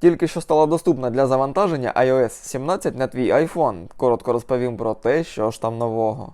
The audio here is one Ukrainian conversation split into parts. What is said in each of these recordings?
Тільки що стала доступна для завантаження iOS 17 на твій iPhone. Коротко розповім про те, що ж там нового.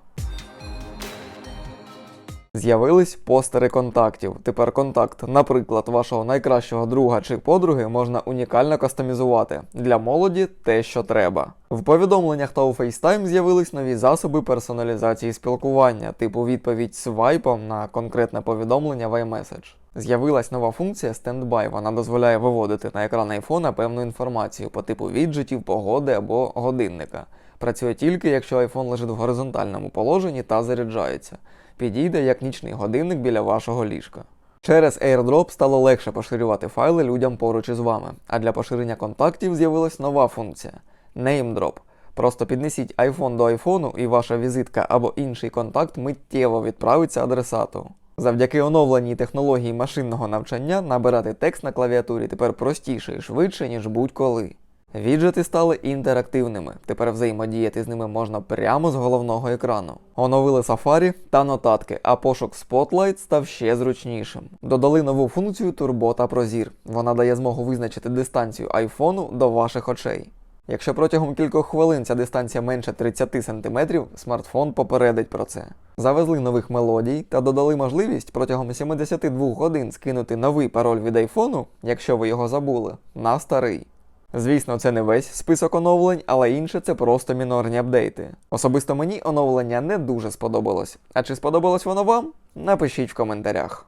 З'явились постери контактів. Тепер контакт, наприклад, вашого найкращого друга чи подруги можна унікально кастомізувати. Для молоді те, що треба. В повідомленнях та у FaceTime з'явились нові засоби персоналізації спілкування, типу відповідь свайпом на конкретне повідомлення в iMessage. З'явилась нова функція Standby. Вона дозволяє виводити на екран айфона певну інформацію по типу віджитів, погоди або годинника. Працює тільки, якщо iPhone лежить в горизонтальному положенні та заряджається. Підійде як нічний годинник біля вашого ліжка. Через AirDrop стало легше поширювати файли людям поруч із вами, а для поширення контактів з'явилась нова функція NameDrop. Просто піднесіть iPhone до айфону і ваша візитка або інший контакт миттєво відправиться адресату. Завдяки оновленій технології машинного навчання набирати текст на клавіатурі тепер простіше і швидше, ніж будь-коли. Віджити стали інтерактивними. Тепер взаємодіяти з ними можна прямо з головного екрану. Оновили Safari та нотатки, а пошук Spotlight став ще зручнішим. Додали нову функцію Турбота про зір. Вона дає змогу визначити дистанцію айфону до ваших очей. Якщо протягом кількох хвилин ця дистанція менше 30 см, смартфон попередить про це. Завезли нових мелодій та додали можливість протягом 72 годин скинути новий пароль від айфону, якщо ви його забули, на старий. Звісно, це не весь список оновлень, але інше це просто мінорні апдейти. Особисто мені оновлення не дуже сподобалось. А чи сподобалось воно вам? Напишіть в коментарях.